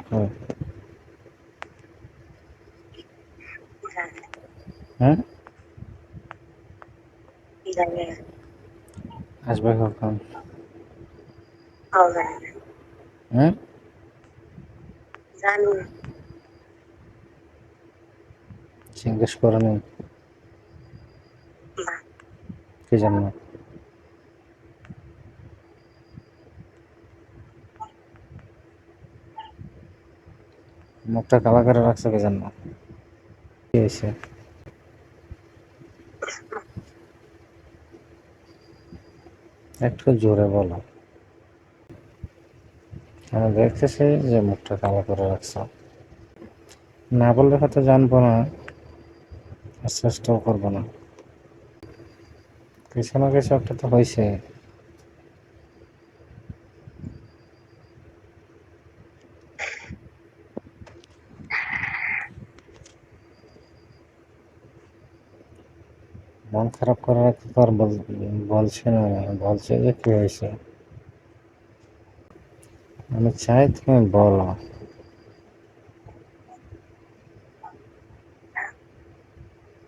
কই? জানি হ্যাঁ? জানি আসবে কখন? জানি হ্যাঁ? জিজ্ঞেস করেনি না। কি জন্য মুখটা কালা করে রাখছো কে জন্য কি হয়েছে? একটু জোরে বলো। আমি দেখতেছি যে মুখটা কালো করে রাখছো। না বললে হয়তো জানব না। চেষ্টাও করব না। কিছু না কিছু একটা তো হয়েছে। মন খারাপ করার আগে তো আর বল- বলছে না, বলছে যে কি হয়েছে। আমি চাই তুমি বলো।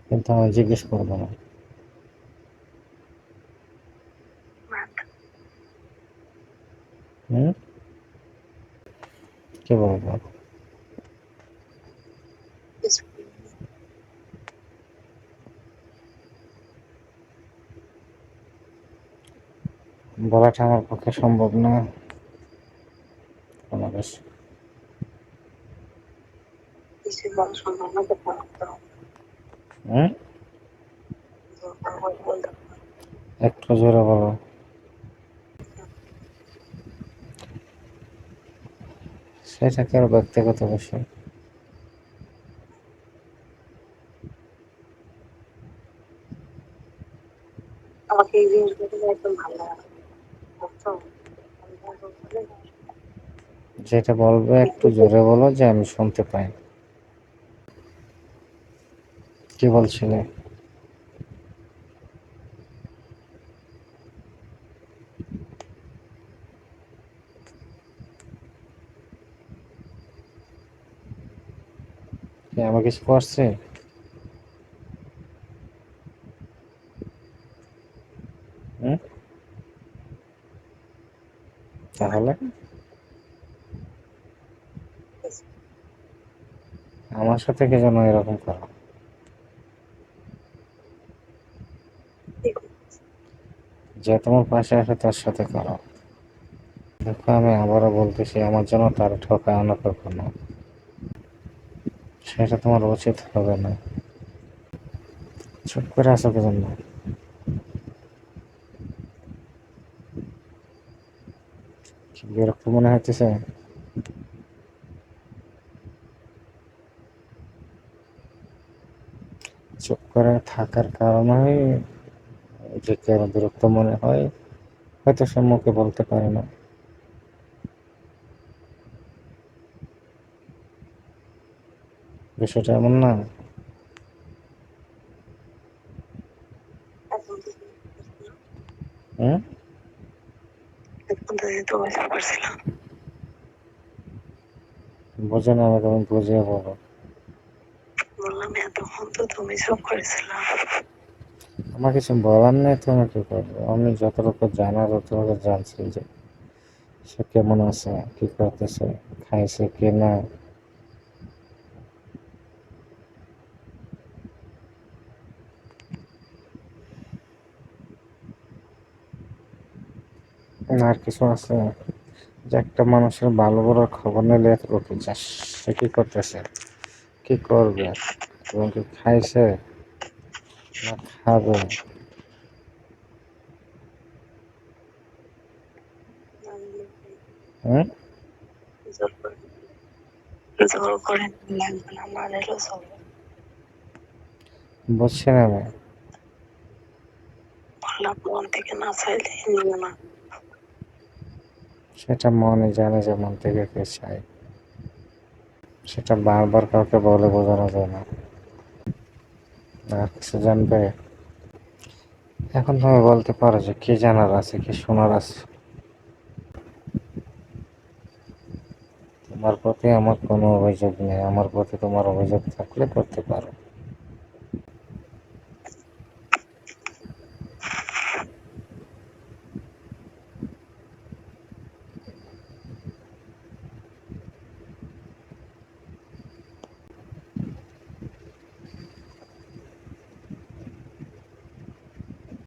কিন্তু আমি জিজ্ঞেস করব না। হুম? কি বলব বলাটা আমার পক্ষে সম্ভব না। একটু জোরে বলো। সেটা কি আর ব্যক্তিগত বিষয়? আমাকে এই জিনিসগুলো একদম ভালো লাগে বুঝছ আমি যা বলতে যেটা বলবে একটু জোরে বলো যে আমি শুনতে পাই। কি বলছিলে? কি আমি কিছু করছি হুম? তাহলে? আমার সাথে কি যেন এরকম করো? যে তোমার পাশে আসে তার সাথে করো। দেখো, আমি আবারও বলতেছি, আমার জন্য তার ঠকায় না কখনো সেটা তোমার উচিত হবে না। চুপ করে আসো কি কি বিরক্ত মনে হইতেছে। চুপ করে থাকার কারণে যে কেন বিরক্ত মনে হয়, হয়তো সে মুখে বলতে পারে না। বিষয়টা এমন না এখন তো হুম করছিলাম। বোঝে না তুমি বুঝিয়ে বলো। বললাম এতক্ষণ তো তুমি সব করেছিলাম আমার কিছু বলার নেই তুমি কি করবে? আমি যতটুকু জানার ততটুকু জানছি যে সে কেমন আছে কি করতেছে খাইছে কি না। আর কিছু আছে? যে একটা মানুষের ভালো বড় খবর নিলে এতটুকু যাস সে কি করতেছে? কি করবে? এবং কি খাইছে? না খাবে? হুম? বুঝছি না আমি থেকে না চাইলে না। সেটা মনে জানে যে মন থেকে কে চাই সেটা বারবার কাউকে বলে বোঝানো যায় না। আর কিছু জানবে? এখন তুমি বলতে পারো যে কি জানার আছে, কি শোনার আছে। তোমার প্রতি আমার কোনো অভিযোগ নেই। আমার প্রতি তোমার অভিযোগ থাকলে করতে পারো।